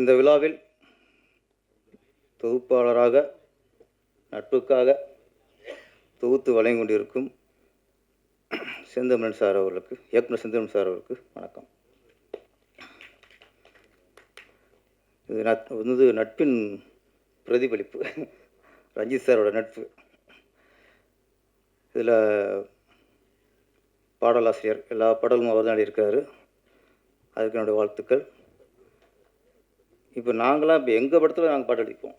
இந்த விழாவில் தொகுப்பாளராக நட்புக்காக தொகுத்து வழங்கி கொண்டிருக்கும் செந்தமிழன் சார் அவர்களுக்கு இயக்குனர் செந்தமிழன் சார் அவர்களுக்கு வணக்கம். இது நட் வந்து நட்பின் பிரதிபலிப்பு ரஞ்சித் சாரோட நட்பு. இதில் பாடலாசிரியர் எல்லா பாடலும் அவர் தான் இருக்கிறாரு அதுக்கு என்னுடைய வாழ்த்துக்கள். இப்போ நாங்களாம் இப்போ எங்கள் படத்தில் நாங்கள் பாட்டு அடிப்போம்.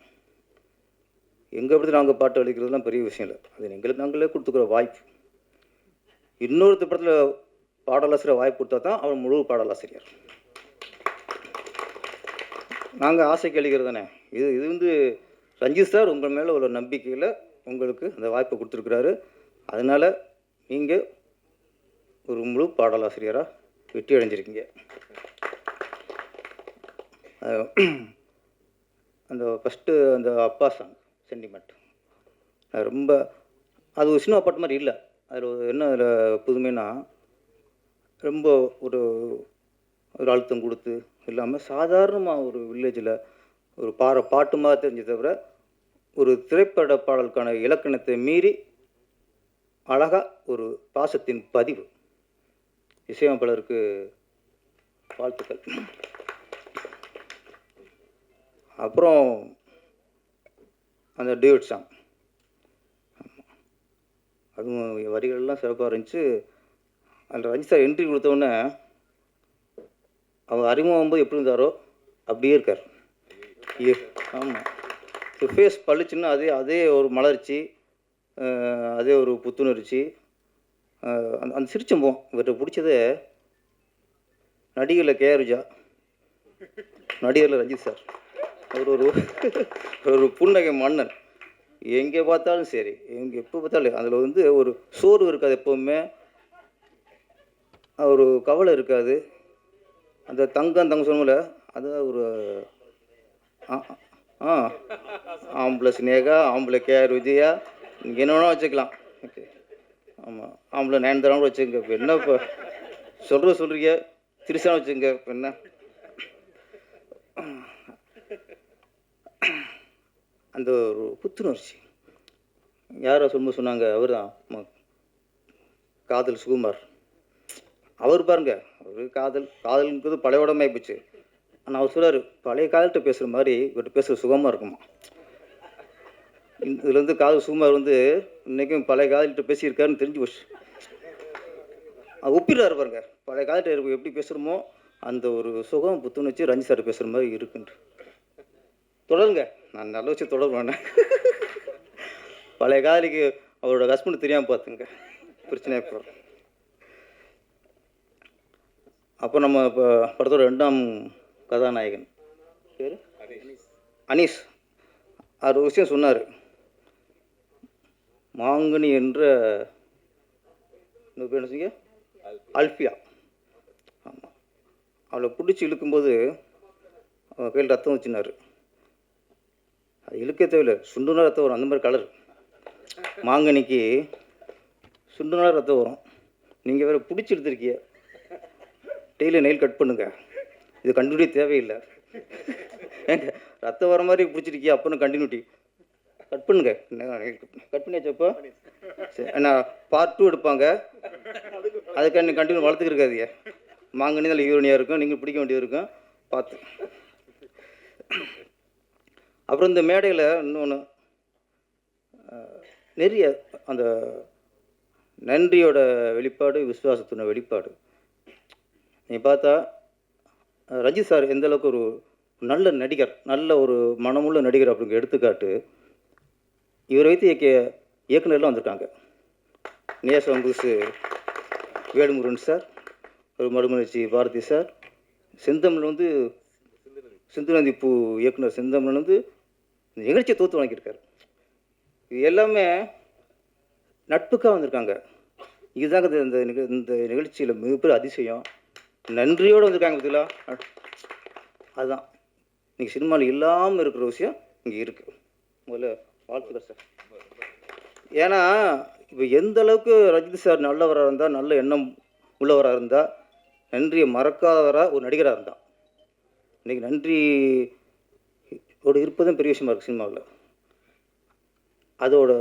எங்கள் படத்தில் நாங்கள் பாட்டு அடிக்கிறதுலாம் பெரிய விஷயம் இல்லை. அது எங்களுக்கு நாங்களே கொடுத்துக்கிற வாய்ப்பு. இன்னொருத்த படத்தில் பாடலாசிரியர் வாய்ப்பு கொடுத்தா தான் அவர் முழு பாடலாசிரியர். நாங்கள் ஆசைக்கு அளிக்கிறது தானே. இது இது வந்து ரஞ்சித் சார் உங்கள் மேலே உள்ள நம்பிக்கையில் உங்களுக்கு அந்த வாய்ப்பை கொடுத்துருக்குறாரு. அதனால் நீங்கள் ஒரு முழு பாடலாசிரியராக வெற்றி அடைஞ்சிருக்கீங்க. அந்த ஃபஸ்ட்டு அந்த அப்பா சாங் சென்டிமெண்ட் ரொம்ப அது ஒரு சினிமா பாட்டு மாதிரி இல்லை. அதில் என்ன அதில் புதுமைனா ரொம்ப ஒரு ஒரு அழுத்தம் கொடுத்து இல்லாமல் சாதாரணமாக ஒரு வில்லேஜில் ஒரு பாற பாட்டு மாதிரி தெரிஞ்சு தவிர ஒரு திரைப்பட பாடலுக்கான இலக்கணத்தை மீறி அழகாக ஒரு பாசத்தின் பதிவு. இசையமைப்பாளருக்கு வாழ்த்துக்கள். அப்புறம் அந்த டியூட் சாங். அதுவும் வரிகள்லாம் சிறப்பாக இருந்துச்சு. அந்த ரஞ்சித் சார் என்ட்ரி கொடுத்தோடனே அவர் அறிமுகம் போது எப்படி இருந்தாரோ அப்படியே இருக்கார். ஆமாம் ஃபேஸ் பளிச்சுன்னா அதே அதே ஒரு மலர்ச்சி அதே ஒரு புத்துணர்ச்சி. அந்த அந்த சிரிச்சம்போம் இவர்கிட்ட பிடிச்சது நடிகரில் கேஆர்ஜா நடிகரில் ரஞ்சித் சார். அவர் ஒரு ஒரு புன்னகை மன்னன். எங்கே பார்த்தாலும் சரி எங்கே எப்போ பார்த்தாலும் அதில் வந்து ஒரு சோர்வு இருக்காது எப்போவுமே. ஒரு கவலை இருக்காது. அந்த தங்கம் தங்க சொன்னல அது ஒரு ஆ ஆம்பளை சினேகா ஆம்பளை கேஆர் விஜயா நீங்கள் என்ன வேணால் வச்சுக்கலாம். ஓகே. ஆமாம் ஆம்பளை நயன்தாரா வச்சுக்கோங்க. இப்போ என்ன இப்போ சொல்கிற சொல்கிறீங்க திருசான வச்சுக்கோங்க. இப்போ என்ன? அந்த ஒரு புத்துணர்ச்சி. யாரோ சொல்லும்போது சொன்னாங்க அவர் தான் காதல் சுகுமார். அவர் பாருங்க அவர் காதல் காதலுங்கிறது பழைய உடம்பு ஆகிப்போச்சு ஆனால் அவர் சொல்கிறார் பழைய காதல்கிட்ட பேசுகிற மாதிரி இவர்கிட்ட பேசுகிற சுகமாக இருக்குமா? இதுலேருந்து காதல் சுகுமார் வந்து இன்றைக்கும் பழைய காதல்கிட்ட பேசியிருக்காருன்னு தெரிஞ்சு போச்சு. ஒப்பிடுறாரு பாருங்க பழைய காலத்தில் எப்படி பேசுகிறோமோ அந்த ஒரு சுகம் புத்துணர்ச்சி ரஞ்சி சார் பேசுகிற மாதிரி இருக்குன்ட்டு. தொடருங்க. நான் நல்ல விஷயம் தொடருவேன் பழைய காதலிக்கு அவரோட ஹஸ்பண்ட் தெரியாமல் பார்த்துங்க. பிரச்சனை இப்போ அப்போ நம்ம இப்போ படத்தோட ரெண்டாம் கதாநாயகன். பேர்? அனீஸ் அவர் ஒரு விஷயம் சொன்னார். மாங்கனி என்ற இன்னொரு பேர் என்ன சொன்னீங்க? அல்ஃபியா ஆமாம் அவளை பிடிச்சி இழுக்கும்போது அவன் கையில் ரத்தம் வச்சுனார். அது இழுக்க தேவையில்லை. சுண்டுனா ரத்தம் வரும். அந்த மாதிரி கலர் மாங்கனிக்கு சுண்டுனா ரத்தம் வரும். நீங்கள் வேறு பிடிச்சி எடுத்துருக்கீங்க. டெய்லி நெயில் கட் பண்ணுங்க. இது கண்டினியூட்டி தேவையில்லை. ஏங்க ரத்தம் வர மாதிரி பிடிச்சிருக்கியா அப்போன்னு கண்டினியூட்டி கட் பண்ணுங்க. கட் பண்ணியாச்சப்போ சரி நான் பார்ட் டூ எடுப்பாங்க. அதுக்காக கண்டினியூ வளர்த்துக்கு மாங்கனி நல்ல யூரனியாக இருக்கும். நீங்கள் பிடிக்க வேண்டியது இருக்கும். பார்த்து. அப்புறம் இந்த மேடையில் இன்னொன்று நிறைய அந்த நன்றியோட வெளிப்பாடு விசுவாசத்தின வெளிப்பாடு. நீ பார்த்தா அஹ், ரஞ்சித் சார் எந்தளவுக்கு ஒரு நல்ல நடிகர் நல்ல ஒரு மனமுள்ள நடிகர் அப்படிங்கிற எடுத்துக்காட்டு இவரை வைத்து இயக்கிய இயக்குனர்லாம் வந்திருக்காங்க. நேசம் புதுசு வேலுமுருகன் சார் ஒரு பாரதி சார் செந்தமிழ் வந்து சிந்துநந்தி பூ இயக்குனர் செந்தமிழ் வந்து இந்த நிகழ்ச்சியை தோற்று வழங்கியிருக்காரு இது எல்லாமே நட்புக்காக வந்திருக்காங்க. இதுதாங்க இந்த- இந்த இந்த நிகழ்ச்சியில் மிகப்பெரிய அதிசயம். நன்றியோடு வந்திருக்காங்க பார்த்தீங்களா அதுதான். இன்றைக்கி சினிமாவில் இல்லாமல் இருக்கிற விஷயம் இங்கே இருக்குது முதல்ல வாழ்த்துக்கள் சார். ஏன்னா இப்போ எந்த அளவுக்கு ரஜினி சார் நல்லவராக இருந்தால் நல்ல எண்ணம் உள்ளவராக இருந்தால் நன்றியை மறக்காதவராக ஒரு நடிகராக இருந்தால் இன்றைக்கி நன்றி ஓடு இருப்பதும் பெரிய விஷயமா இருக்குது சினிமாவில். அதோட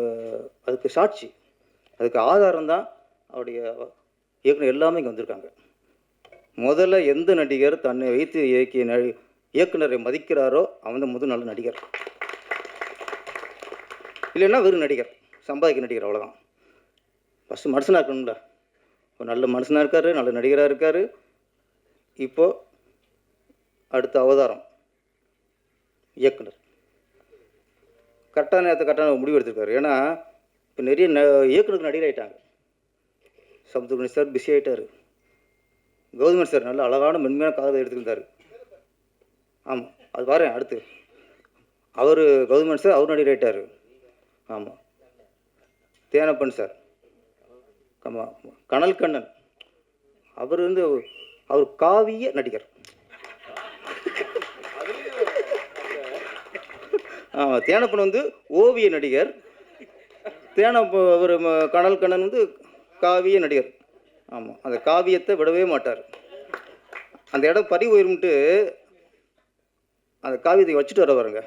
அதுக்கு சாட்சி அதுக்கு ஆதாரம் தான் அவருடைய இயக்குனர் எல்லாமே இங்கே வந்திருக்காங்க. முதல்ல எந்த நடிகர் தன்னை வைத்து இயக்கிய நடி இயக்குனரை மதிக்கிறாரோ அவன் தான் முதல் நல்ல நடிகர். இல்லைன்னா வெறும் நடிகர் சம்பாதிக்க நடிகர் அவ்வளோதான் ஃபஸ்ட்டு மனுஷனாக இருக்கணும்ல. ஒரு நல்ல மனுஷனாக இருக்கார் நல்ல நடிகராக இருக்கார். இப்போது அடுத்த அவதாரம். இயக்குனர். கரெக்டான நேரத்தை கரெக்டான முடிவு எடுத்திருக்காரு. ஏன்னா இப்போ நிறைய ந இயக்குனருக்கு நடிகர் ஆகிட்டாங்க சமுத்திரகுணி சார் பிஸி ஆகிட்டார் கௌதமன் சார் நல்ல அழகான மென்மையான காதலை எடுத்துருந்தார். ஆமாம் அது பாரு அடுத்து. அவர் கௌதமன் சார் அவர் நடிகர் ஆகிட்டார் ஆமாம் தேனப்பன் சார். ஆமாம் கனல் கண்ணன் அவர் வந்து அவர் காவிய நடிகர். தேனப்பன் வந்து ஓவிய நடிகர். தேனப்ப அவர் கடல் கண்ணன் வந்து காவிய நடிகர். ஆமாம் அந்த காவியத்தை விடவே மாட்டார். அந்த இடம் பறி போயிரும்ட்டு அந்த காவியத்தை வச்சுட்டு வர பாருங்க.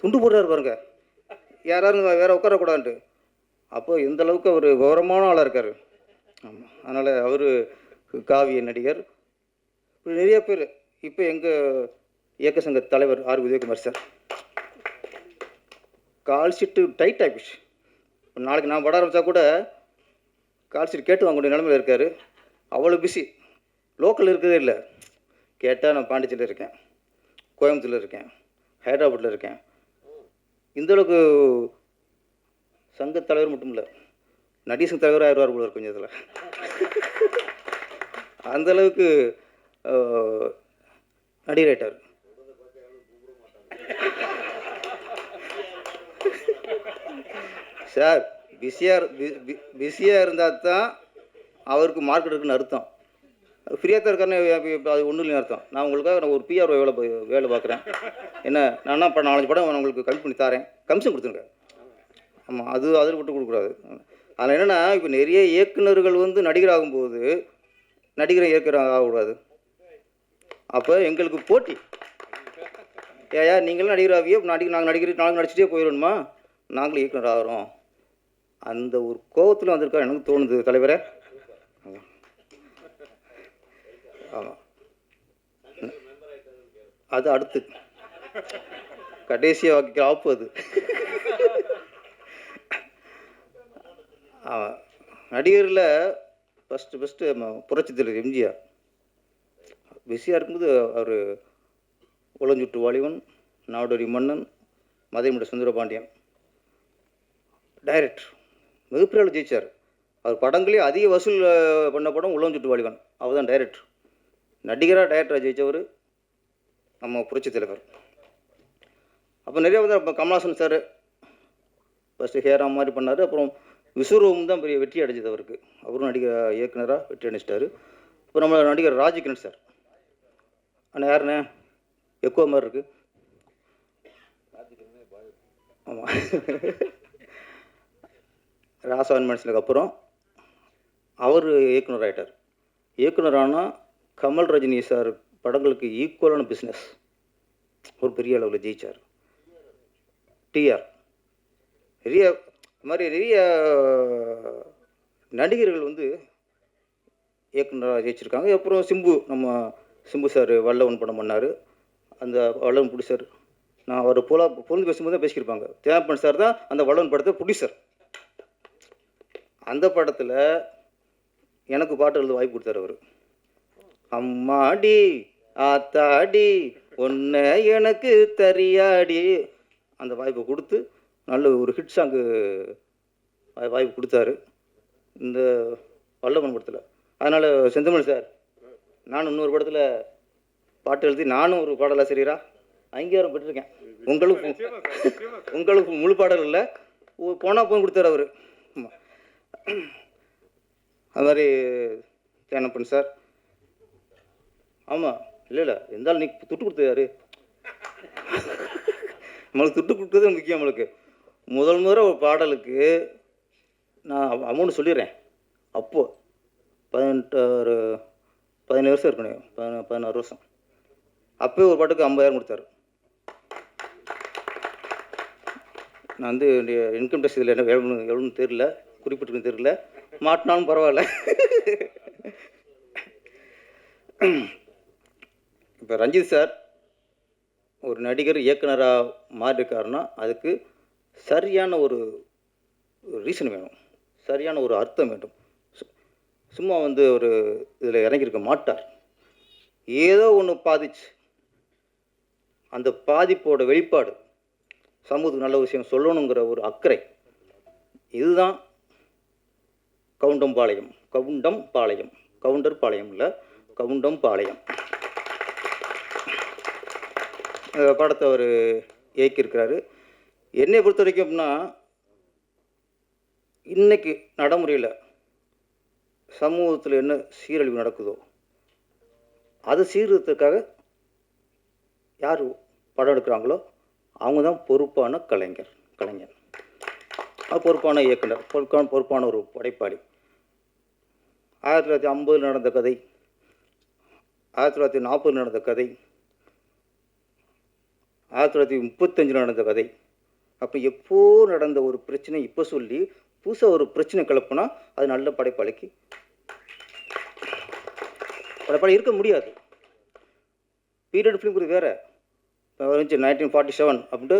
துண்டு போடுறாரு பாருங்க. யாராரும் வேற உட்காரக்கூடாதுன்ட்டு. அப்போ இந்த அளவுக்கு அவர் கௌரவமான ஆளாக இருக்கார். ஆமாம் அதனால் அவர் காவிய நடிகர். நிறைய பேர் இப்போ எங்கள் இயக்க சங்க தலைவர் R. Udayakumar sir. Call sheet tight ஆகிடுச்சு நாளைக்கு நான் பட ஆரம்பித்தா கூட கால் ஷீட் கேட்டு வாங்கக்கூடிய நிலமையில இருக்கார். அவ்வளோ பிஸி லோக்கல் இருக்கிறதே இல்லை. கேட்டால் நான் பாண்டிச்சேரியில் இருக்கேன். கோயம்புத்தூரில் இருக்கேன். ஹைதராபாத்தில் இருக்கேன். இந்த அளவுக்கு சங்க தலைவர் மட்டும் இல்லை நடிகர் தலைவராக தலைவர் ஆயிடுவார் போல இருக்கும் கொஞ்சம் இதில். அந்த அளவுக்கு சார் பிஸியாக பிஸியாக இருந்தால் தான் அவருக்கு மார்க் இருக்குன்னு அர்த்தம். ஃப்ரீயாக தான் இருக்காருன்னு அது ஒன்றும் இல்லைன்னு அர்த்தம். நான் உங்களுக்காக நான் ஒரு பிஆர் வேலை போய் வேலை பார்க்குறேன். என்ன நான் இப்போ நாலஞ்சு படம் நான் உங்களுக்கு கம்மி பண்ணி தரேன். கமிஷன் கொடுத்துருங்க. ஆமாம் அது அதில் விட்டு கொடுக்கக்கூடாது. அதில் என்னென்னா இப்போ நிறைய இயக்குனர்கள் வந்து நடிகர் ஆகும்போது நடிகரை இயக்குனர் ஆகக்கூடாது. அப்போ எங்களுக்கு போட்டி. ஏயா நீங்களும் நடிகர் ஆகியோ நடிகர் நாங்கள் நடிகர் நாங்கள் நடிச்சிட்டே போயிடணுமா? நாங்களும் இயக்குனர் ஆகிறோம். அந்த ஒரு கோபத்தில் வந்திருக்கா எனக்கு தோணுது தலைவரே. ஆமாம் அது அடுத்து. கடைசியாக வாக்கிக்கிற ஆப்பு அது. ஆமாம் நடிகரில் ஃபஸ்ட்டு ஃபஸ்ட்டு புரட்சி தலைவர் எம்ஜிஆர். பிஸியாக இருக்கும்போது அவர் உளஞ்சுட்டு வாலிபன் நாடோடி மன்னன் மதைமுட சுந்தரபாண்டியன். டைரக்டர் மிகப்பெரிய ஜெயிச்சார். அவர் படங்களே அதிக வசூல் பண்ண படம் உளஞ்சுட்டு வாலிபன். அவர் தான் டைரக்டர் நடிகராக டைரக்டராக ஜெயித்தவர் நம்ம புரட்சி தலைவர். அப்போ நிறைய வந்து இப்போ கமல்ஹாசன் சார் ஃபஸ்ட்டு ஹேராம் மாதிரி பண்ணார். அப்புறம் விஸ்வரூபம் தான் பெரிய வெற்றி அடைஞ்சது அவருக்கு. அவரும் நடிகர் இயக்குனராக வெற்றி அடைச்சிட்டாரு இப்போ நம்ம நடிகர் ராஜகிரண் சார் அண்ணா யாருண்ணே? எக்கோ மாதிரி இருக்குது ஆமாம் ராசாவன் மனுஷனுக்கு அப்புறம் அவர் இயக்குனர் ஆகிட்டார் இயக்குனர் ஆனால் கமல் ரஜினி சார் படங்களுக்கு ஈக்குவலான பிஸ்னஸ் ஒரு பெரிய அளவில் ஜெயிச்சார். டிஆர் நிறைய இது மாதிரி நிறைய நடிகர்கள் வந்து இயக்குனராக ஜெயிச்சிருக்காங்க. அப்புறம் சிம்பு நம்ம சிம்பு சார் வல்லவன் படம் பண்ணார். அந்த வல்லவன் ப்ரொடியூசர் நான் அவர் போல பொருந்து பேசும்போது தான் பேசியிருப்பாங்க தேவப்பன் சார் தான் அந்த வல்லவன் படத்தை ப்ரொடியூசர் அந்த படத்தில் எனக்கு பாட்டு எழுத வாய்ப்பு கொடுத்தாரு அவர். அம்மாடி ஆத்தாடி ஒன்றை எனக்கு தரியாடி. அந்த வாய்ப்பை கொடுத்து நல்ல ஒரு ஹிட் சாங்கு வாய்ப்பு கொடுத்தாரு. இந்த வல்லவன் படத்தில். அதனால் செந்தமிழ் சார் நானும் இன்னொரு படத்தில் பாட்டு எழுதி நானும் ஒரு பாடலாசிரியரா அங்கீகாரம் பெற்றிருக்கேன். உங்களுக்கு உங்களுக்கு முழு பாடல் இல்லை. போனால் போய் கொடுத்தாரு அவர். அது மாதிரி தேனப்பன் சார். ஆமாம் இல்லை இல்லை இருந்தாலும் நீ துட்டு கொடுத்தது யாரு நம்மளுக்கு துட்டு கொடுத்தது முக்கியம் நம்மளுக்கு. முதல் முறை ஒரு பாடலுக்கு நான் அமௌண்ட் சொல்லிடுறேன். அப்போது பதினெட்டு ஒரு பதினேழு வருஷம் இருக்கணும் பதின பதினாறு வருஷம். அப்போயே ஒரு பாட்டுக்கு ஐம்பதாயிரம் கொடுத்தாரு. நான் வந்து இன்கம் டேக்ஸ் இதில் என்ன எவ்வளோ எவ்வளோன்னு தெரில குறிப்பிட்டிருக்குன்னு தெரியல. மாட்டினாலும் பரவாயில்ல. இப்போ ரஞ்சித் சார் ஒரு நடிகர் இயக்குனராக மாறியிருக்காருன்னா அதுக்கு சரியான ஒரு ரீசன் வேணும். சரியான ஒரு அர்த்தம் வேண்டும். சும்மா வந்து ஒரு இதில் இறங்கியிருக்க மாட்டார். ஏதோ ஒன்று பாதிச்சு. அந்த பாதிப்போட வெளிப்பாடு சமூகத்துக்கு நல்ல விஷயம் சொல்லணுங்கிற ஒரு அக்கறை. இதுதான் கவுண்டம்பாளையம் கவுண்டம் பாளையம் கவுண்டர் பாளையம் இல்லை கவுண்டம் பாளையம். படத்தை அவர் இயக்கியிருக்கிறாரு. என்னை பொறுத்த வரைக்கும் அப்படின்னா நடைமுறையில் சமூகத்தில் என்ன சீரழிவு நடக்குதோ அது சீர்திருத்தத்துக்காக யார் படம் எடுக்கிறாங்களோ அவங்க தான் பொறுப்பான கலைஞர் கலைஞர். பொறுப்பான இயக்குனர் பொறுப்பான பொறுப்பான ஒரு படைப்பாளி. ஆயிரத்தி தொள்ளாயிரத்தி ஐம்பதில் நடந்த கதை ஆயிரத்தி தொள்ளாயிரத்தி நாற்பதில் நடந்த கதை ஆயிரத்தி தொள்ளாயிரத்தி முப்பத்தஞ்சில் நடந்த கதை. அப்போ எப்போ நடந்த ஒரு பிரச்சனை இப்போ சொல்லி புதுசாக ஒரு பிரச்சனை கிளப்புனா அது நல்ல படைப்பாளிக்கு. படைப்பாளி இருக்க முடியாது. பீரியட் ஃபிலிம் வேறு. இப்போ நைன்டீன் ஃபார்ட்டி செவன் அப்படின்ட்டு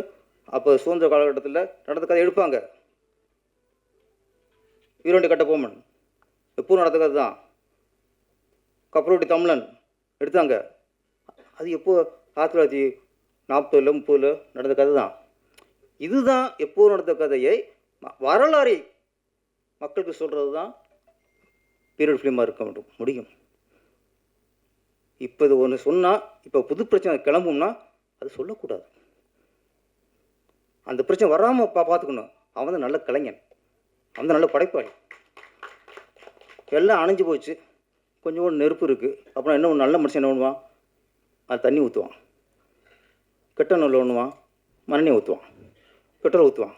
அப்போ சுதந்திர காலகட்டத்தில் நடந்த கதை எடுப்பாங்க. வீரண்டி கட்ட போமன். எப்போ நடந்த கதை தான் கப்பலோட்டி தமிழன் எடுத்தாங்க. அது எப்போ ஆயிரத்தி தொள்ளாயிரத்தி நாற்பதில் முப்பதில் நடந்த கதை தான் இதுதான் எப்போ நடந்த கதையை வரலாறை மக்களுக்கு சொல்கிறது தான் பீரியட் ஃபிலிமாக இருக்க வேண்டும். முடியும். இப்போ இது ஒன்று சொன்னால் இப்போ புது பிரச்சனை கிளம்பும்னா அது சொல்லக்கூடாது. அந்த பிரச்சனை வராமல் பா பார்த்துக்கணும். அவன் தான் நல்ல கலைஞன். அவன் தான் நல்ல படைப்பாளி. எல்லாம் அணைஞ்சு போச்சு. கொஞ்சம் நெருப்பு இருக்குது அப்புறம் என்ன நல்ல மனுஷன் என்ன பண்ணுவான்? அது தண்ணி ஊற்றுவான் கெட்ட நல்ல ஒன்றுவான் மண்ணெண்ணெய் ஊற்றுவான் பெட்ரோல் ஊற்றுவான்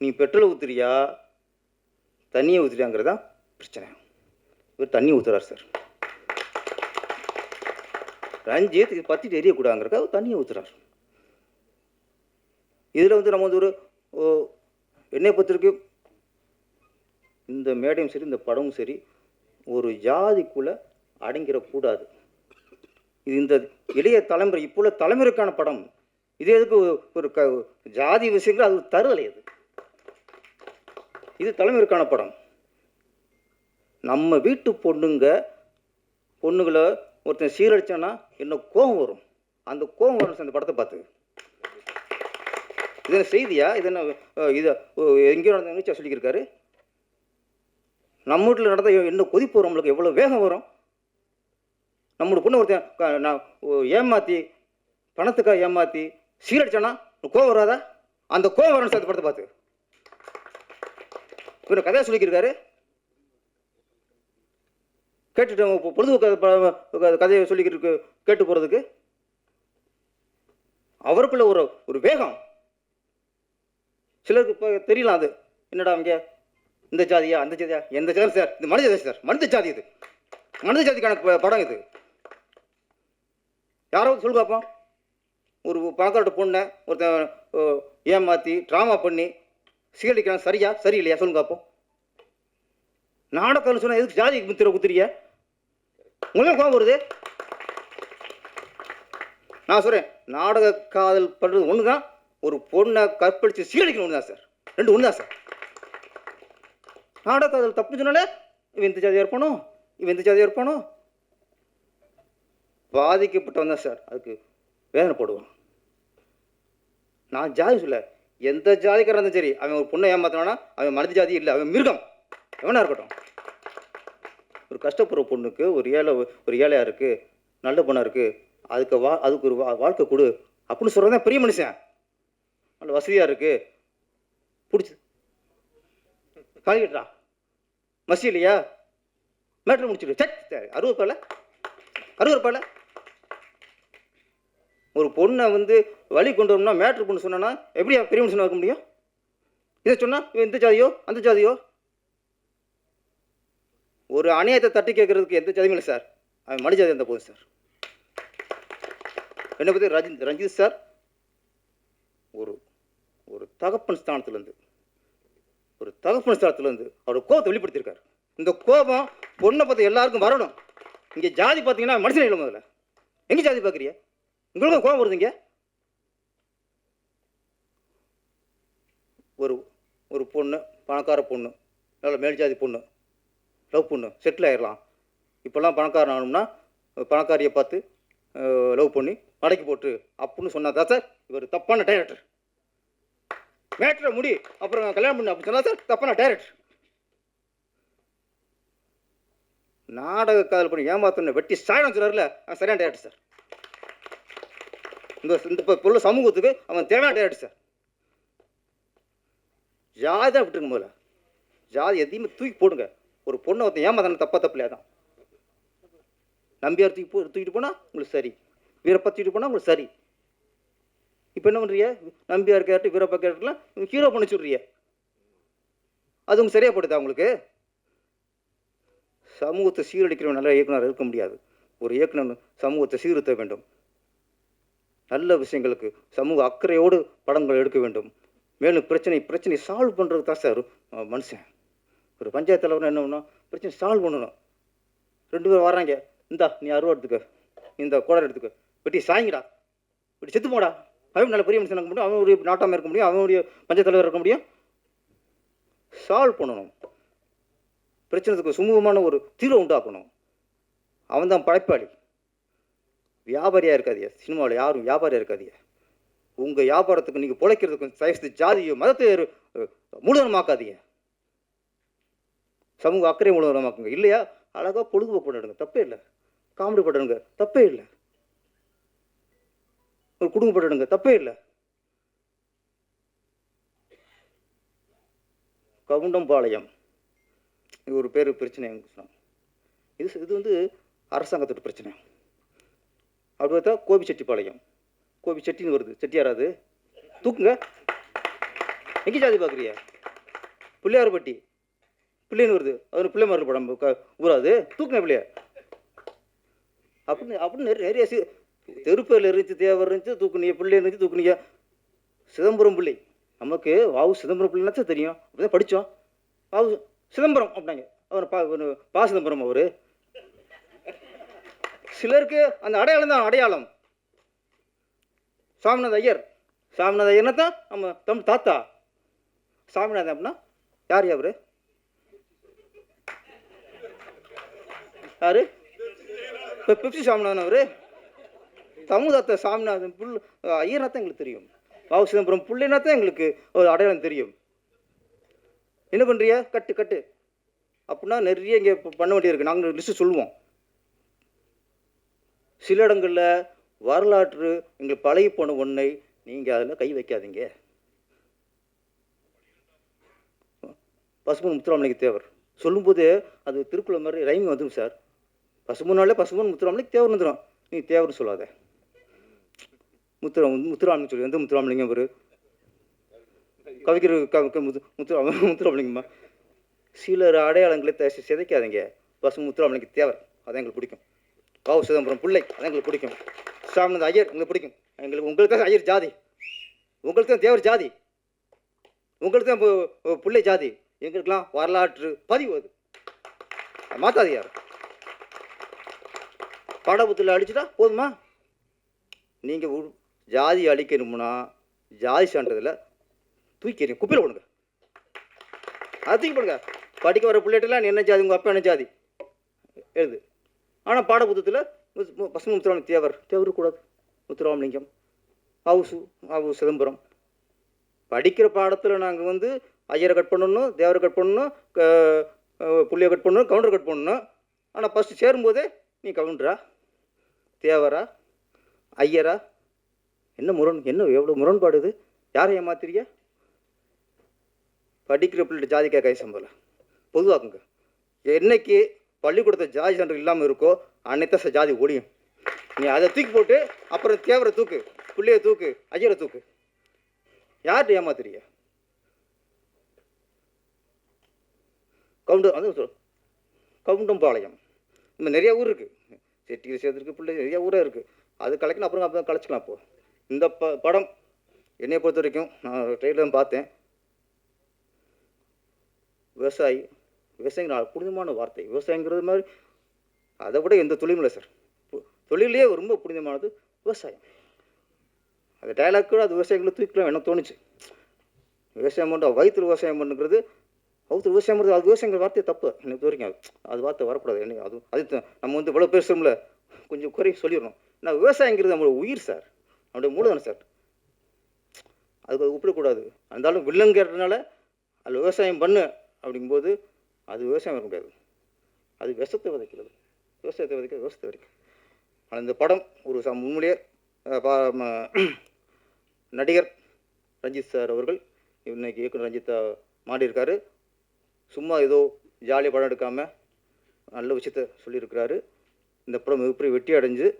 நீ பெட்ரோல் ஊற்றுறியா தண்ணியை ஊற்றுறியாங்கிறதா பிரச்சனை. இவர் தண்ணி ஊற்றுறாரு சார். ரஞ்சித் இது பத்திட்டு எரியக்கூடாதுங்கிறக்கா அவர் தண்ணியை ஊற்றுறாரு இதில் வந்து நம்ம வந்து ஒரு ஓ, பொறுத்த வரைக்கும் இந்த மேடையும் சரி இந்த படமும் சரி ஒரு ஜாதிக்குள்ளே அடங்கிடக்கூடாது. இது இந்த இளைய தலைமுறை இப்போ உள்ள தலைமுறைக்கான படம். இது எதுக்கு ஒரு- க ஜாதி விஷயங்கள் அது தருதலை அது. இது தலைமுறைக்கான படம். நம்ம வீட்டு பொண்ணுங்க பொண்ணுங்களை ஒருத்தன் சீரழிச்சான்னா என்ன கோபம் வரும்? அந்த கோபம் வரும் அந்த இந்த படத்தை பார்த்து. இது என்ன செய்தியா? இது என்ன இது எங்கேயோ நடந்த நிகழ்ச்சியாக சொல்லியிருக்காரு. நம்ம வீட்டில் நடந்த என்ன கொதிப்பு வரும் நம்மளுக்கு? எவ்வளோ வேகம் வரும்? நம்மளோட பொண்ணு ஒருத்தன் நான் ஏமாத்தி பணத்துக்காக ஏமாத்தி சீரடிச்சானா கோவம் வராதா? அந்த கோவம் வரணும் சார் படத்தை பார்த்து இவர் கதையை சொல்லிக்கிருக்காரு. கேட்டுட்டு பொழுது கதையை சொல்லிக்கிட்டு இருக்கு கேட்டு போகிறதுக்கு அவருக்குள்ள ஒரு ஒரு வேகம். சிலருக்கு இப்போ தெரியலாம் அது. என்னடா இங்கே இந்த ஜாதியா அந்த ஜாதியா எந்த ஜாதி சார்? இது மனித ஜாதி சார் மனித ஜாதி இது. மனித ஜாதிக்கான படம் இது. யாராவது சொல்லு பார்ப்போம் ஒரு பணக்காரோட பொண்ணை ஒருத்தன் ஓ, ட்ராமா பண்ணி சீகரிக்கிறான் சரியா சரியில்லையா? சொல்லுங்க பார்ப்போம் நாடகம்னு சொன்னால் எதுக்கு ஜாதி முத்திர குத்துறிய உங்களுக்கு கோபம் வருது? நான் சொல்கிறேன் நாடக காதல் பண்ணுறது ஒன்று தான் ஒரு பொண்ணை கற்பழித்து சீகரிக்கணும் ஒன்று தான் சார். ரெண்டு ஒன்று தான் சார். நாடக காதல் தப்புன்னு சொன்னாலே இவன் இந்த ஜாதியாக இருப்பானோ? இவன் இந்த ஜாதியாக இருப்பானோ? பாதிக்கப்பட்டவன் தான் சார். அதுக்கு வேதனைப்படுவான் நான் ஜாதி சொல்ல எந்த ஜாதிக்காரன் இருந்தாலும் சரி அவன் ஒரு பொண்ணை ஏமாத்தினானா அவன் மனித ஜாதி இல்லை அவன் மிருகம். எவனா இருக்கட்டும். ஒரு கஷ்டப்படுற பொண்ணுக்கு ஒரு ஏழை ஒரு ஏழையாக இருக்குது நல்ல பொண்ணாக இருக்குது அதுக்கு வா அதுக்கு ஒரு வா வாழ்க்கை கொடு. அப்படின்னு சொல்கிறது தான் பெரிய மனுஷன். நல்ல வசதியாக இருக்குது பிடிச்சி காலி மசி இல்லையா மேட்ரு முடிச்சுடு. சட் அறுபது ரூபாயில் அறுபது ரூபாயில் ஒரு பொண்ணை வந்து வழி கொண்டு வரணும்னா மேட்ரு பொண்ணு சொன்னா எப்படி பெரிய மனுஷனாக இருக்க முடியும்? இதை சொன்னால் இவன் இந்த ஜாதியோ? அந்த ஜாதியோ? ஒரு அநியாயத்தை தட்டி கேட்கறதுக்கு எந்த ஜாதியும் இல்லை சார். அவன் மணி ஜாதி இருந்தால் போதும் சார். என்னை பற்றி ரஜித் ரஞ்சித் சார் ஒரு ஒரு தகப்பன் ஸ்தானத்துலேருந்து ஒரு தகப்பன ஸ்தானத்துலேருந்து அவர் கோபத்தை வெளிப்படுத்தியிருக்காரு. இந்த கோபம் பொண்ணை பார்த்து எல்லாருக்கும் வரணும். இங்கே ஜாதி பார்த்தீங்கன்னா மனுஷன் இல்லை முதல்ல. எங்கே ஜாதி பார்க்குறியா உங்களுக்கும் கோபம் வருதுங்க ஒரு ஒரு பொண்ணு பணக்கார பொண்ணு நல்ல மேல் ஜாதி பொண்ணு லவ் பொண்ணு செட்டில் ஆயிடலாம் இப்போல்லாம் பணக்காரன் ஆகணும்னா பணக்காரியை பார்த்து லவ் பண்ணி மடக்கி போட்டு அப்படின்னு சொன்னா தான் சார். இவர் தப்பான டைரக்டர் மேட்ரை முடி. அப்புறம் கல்யாணம் பண்ணு. அப்படி சொன்னா சார் தப்பான டைரக்டர் நாடக காதல் பண்ணி ஏமாத்தணும் வெட்டி சாயம் சொல்றாருல அவன் சரியான டைரக்டர் சார். இந்த இந்த பொருள் சமூகத்துக்கு அவன் தேவையான டைரக்டர் சார். ஜாதி தான் விட்டுருங்க முதல்ல. ஜாதி எதையுமே தூக்கி போடுங்க. ஒரு பொண்ணை ஒருத்தன் ஏமாத்தான தப்பா தப்பில்லையா தான் நம்பியார் தூக்கி போ தூக்கிட்டு போனால் உங்களுக்கு சரி. வீரப்பா தூக்கிட்டு போனால் உங்களுக்கு சரி. இப்போ என்ன பண்ணுறிய நம்பியார் கேரக்டர் வீரப்பா கேரக்டர்லாம் ஹீரோ பண்ண சொல்றிய அது உங்களுக்கு சரியா படுதா உங்களுக்கு? சமூகத்தை சீரடிக்கிறவன் நல்ல இயக்குனர் இருக்க முடியாது. ஒரு இயக்குனர் சமூகத்தை சீர்திருத்த வேண்டும். நல்ல விஷயங்களுக்கு சமூக அக்கறையோடு படங்கள் எடுக்க வேண்டும். மேலும் பிரச்சனை பிரச்சனை சால்வ் பண்ணுறது தான் சார் மனுஷன். ஒரு பஞ்சாயத்து தலைவர் என்ன பண்ணணும் பிரச்சனை சால்வ் பண்ணணும். ரெண்டு பேரும் வர்றாங்க. இந்தா நீ அருவா எடுத்துக்க. இந்த குடர் எடுத்துக்க. வெட்டி சாய்ங்கடா. வெட்டி செத்து போடா. அவன் நல்ல பெரிய மனுஷன் இருக்க முடியும் அவனுடைய ஒரு நாட்டாமல் இருக்க முடியும் அவனுடைய பஞ்சாயத்து தலைவர் இருக்க முடியும். சால்வ் பண்ணணும். பிரச்சனைக்கு சுமூகமான ஒரு தீர்வை உண்டாக்கணும். அவன் தான் படைப்பாளி. வியாபாரியாக இருக்காதியா சினிமாவில் யாரும் வியாபாரியாக இருக்காதியா உங்கள் வியாபாரத்துக்கு நீங்கள் பிழைக்கிறதுக்கு சயஸ்து ஜாதியோ மதத்தை மூலதனமாக்காதீங்க. சமூக அக்கறை மூலதனமாக்குங்க. இல்லையா? அழகாக பொழுதுபோக்கு பண்ணிடுங்க. தப்பே இல்லை. காமெடி பண்ணிடுங்க. தப்பே இல்லை. ஒரு குடும்பப்பட்டுடுங்க தப்பே இல்லை. கவுண்டம்பாளையம். இது ஒரு பேர் பிரச்சனை இது இது வந்து அரசாங்கத்தோட பிரச்சனை. அப்படி பார்த்தா கோபி செட்டிப்பாளையம் கோபி செட்டின்னு வருது செட்டியாராது தூக்குங்க. எங்கே ஜாதி பார்க்குறியா பிள்ளையார்பட்டி. பிள்ளைன்னு வருது. அது பிள்ளைமார்கள் படம். ஊராது தூக்குங்க பிள்ளையா. அப்படின்னு அப்படின்னு நிறைய நிறைய தெருப்பேரில் இருந்துச்சு தேவர் இருந்துச்சு தூக்குனிய பிள்ளை இருந்துச்சு தூக்குனிய. சிதம்பரம் பிள்ளை. நமக்கு வாவு சிதம்பரம் பிள்ளைனாச்சும் தெரியும். அப்படிதான் படித்தோம் வாவு சிதம்பரம் அப்படின்னாங்க. அவர் பா பா சிதம்பரம் அவர். சிலருக்கு அந்த அடையாளம் தான் அடையாளம். சாமிநாத ஐயர். சாமிநாத ஐயர்னா தான் நம்ம தமிழ் தாத்தா. சாமிநாதன் அப்படின்னா யார் அவரு? யாரு? பெப்சி சாமிநாதன் அவரு. சமுதாத்த சாமிநாதன் புல் ஐயனாத்தான் தான் எங்களுக்கு தெரியும். வாவு சிதம்பரம் புள்ளைனா தான் எங்களுக்கு ஒரு அடையாளம் தெரியும். என்ன பண்ணுறியா கட்டு கட்டு. அப்படின்னா நிறைய இங்கே பண்ண வேண்டியிருக்கு. நாங்கள் லிஸ்ட்டு சொல்லுவோம். சில இடங்களில் வரலாற்று எங்களுக்கு பழகி போன ஒன்றை நீங்கள் அதில் கை வைக்காதீங்க. பசுமன் முத்துராமலிங்க தேவர். சொல்லும்போது அது திருக்குறள் மாதிரி ரைமிங் வந்துடும் சார். பசுமனாலே பசுமன் முத்துராமலிங்க தேவர் வந்துடும் நீ தேவர்னு சொல்லாத. முத்துரா முத்துராமலிங்க சொல்லி எந்த முத்துராமலிங்கம் அவர் கவிக்கிற க முத்து முத்துரா முத்துராமலிங்கம்மா. சிலர் அடையாளங்களை த சிதைக்காதீங்க. பசு முத்துராமலிங்க தேவர். அதான் எங்களுக்கு பிடிக்கும். பாவு சிதம்பரம் பிள்ளை அதான் எங்களுக்கு பிடிக்கும். சாமிநாத ஐயர் எங்களுக்கு பிடிக்கும். எங்களுக்கு உங்களுக்கு தான் ஐயர் ஜாதி. உங்களுக்கு தான் தேவர் ஜாதி. உங்களுக்கு தான் பு- பிள்ளை ஜாதி. எங்களுக்கெல்லாம் வரலாற்று பதிவு அது. மாத்தாது யார் பாடபுத்தில் அடிச்சுட்டா போதுமா? நீங்கள் ஜாதி அழிக்கணும்னா ஜாதி சான்றதில் தூக்கி எறியும். குப்பையில் போடுங்க. அது தூக்கி போடுங்க. படிக்க வர பிள்ளைகிட்டலாம் நீ என்ன ஜாதி உங்கள் அப்பா என்ன ஜாதி? எழுது. ஆனால் பாடப்புத்தகத்தில் பசங்க முத்துராமலிங்க தேவர். தேவர் கூடாது. முத்துராமலிங்கம் ஹவுசு ஹவு சிதம்பரம். படிக்கிற பாடத்தில் நாங்கள் வந்து ஐயரை கட் பண்ணணும் தேவரை கட் பண்ணணும் புள்ளியை கட் பண்ணணும் கவுண்டர் கட் பண்ணணும். ஆனால் ஃபஸ்ட்டு சேரும்போதே நீ கவுண்டரா? தேவரா? ஐயரா? என்ன முரண் என்ன எவ்வளோ முரண்பாடு இது? யாரை ஏமாத்துறியா படிக்கிற பிள்ளை ஜாதி கை சம்பளம் பொதுவாக்குங்க. என்னைக்கு பள்ளிக்கூடத்தை ஜாதி சான்று இல்லாமல் இருக்கோ அன்னைத்த ஜாதி ஒழியும். நீ அதை தூக்கி போட்டு அப்புறம் தேவரை தூக்கு பிள்ளைய தூக்கு ஐயரை தூக்கு. யார்கிட்ட ஏமாத்துறிய கவுண்டம் அது கவுண்டம்பாளையம். இந்த நிறைய ஊர் இருக்குது செட்டியில் சேர்த்துருக்கு பிள்ளை நிறையா ஊரே இருக்குது அது கலைக்கணும் அப்புறம் அப்புறம் கலைச்சிக்கலாம் இப்போது இந்த ப படம் என்னை பொறுத்த வரைக்கும் நான் ட்ரெய்லரும் பார்த்தேன். விவசாயி விவசாயிங்க புனிதமான வார்த்தை. விவசாயங்கிறது மாதிரி அதை விட எந்த தொழிலும் இல்லை சார். தொழிலே ரொம்ப புனிதமானது விவசாயம். அந்த டைலாக் கூட அது விவசாயிகளை தூக்கலாம் எனக்கு தோணுச்சு. விவசாயம் பண்ணுற வயிற்று விவசாயம் பண்ணுங்கிறது அவுத்து விவசாயம் பண்ணுறது அது விவசாயங்கிற வார்த்தை தப்பு. எனக்கு வரைக்கும் அது அது வார்த்தை வரக்கூடாது. என்ன அது அது நம்ம வந்து இவ்வளோ பேசுகிறோம்ல கொஞ்சம் குறை சொல்லிடணும். நான் விவசாயங்கிறது நம்மளோட உயிர் சார். அவனுடைய மூலதனம் சார் அதுக்கு அது ஒப்பிடக்கூடாது. இருந்தாலும் வில்லங்கிறதுனால அதில் விவசாயம் பண்ணு அப்படிங்கும்போது அது விவசாயம் இருக்க முடியாது. அது விஷத்தை விதைக்கிறது. விவசாயத்தை விதைக்க விவசாயத்தை விதைக்கும் ஆனால் இந்த படம் ஒரு ச உண்மையிலேயே ம- நடிகர் ரஞ்சித் சார் அவர்கள் இன்னைக்கு இயக்குனர் ரஞ்சித்தா மாடியிருக்காரு சும்மா ஏதோ ஜாலியாக படம் எடுக்காமல் நல்ல விஷயத்த சொல்லியிருக்கிறாரு. இந்த படம் மிகப்பெரிய வெற்றி அடைஞ்சு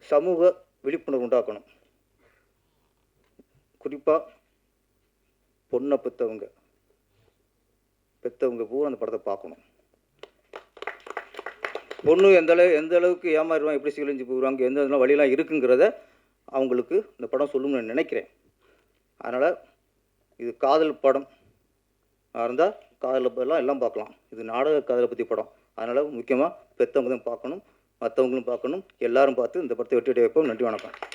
சமூக விழிப்புணர்வு உண்டாக்கணும். குறிப்பாக பொண்ணை பெற்றவங்க பெற்றவங்க பூரா அந்த படத்தை பார்க்கணும். பொண்ணு எந்த அளவு எந்த அளவுக்கு ஏமாறுவான் எப்படி சிகிழிஞ்சு போகிறாங்க எந்த இதெல்லாம் வழியெல்லாம் இருக்குங்கிறத அவங்களுக்கு இந்த படம் சொல்லும்னு நான் நினைக்கிறேன். அதனால் இது காதல் படம். இருந்தால் காதலை எல்லாம் எல்லாம் பார்க்கலாம். இது நாடக காதலை பற்றி படம். அதனால் முக்கியமாக பெற்றவங்க தான் பார்க்கணும் மற்றவங்களும் பார்க்கணும் எல்லாரும் பார்த்து இந்த படத்தை வெற்றி வைப்போம். நன்றி வணக்கம்.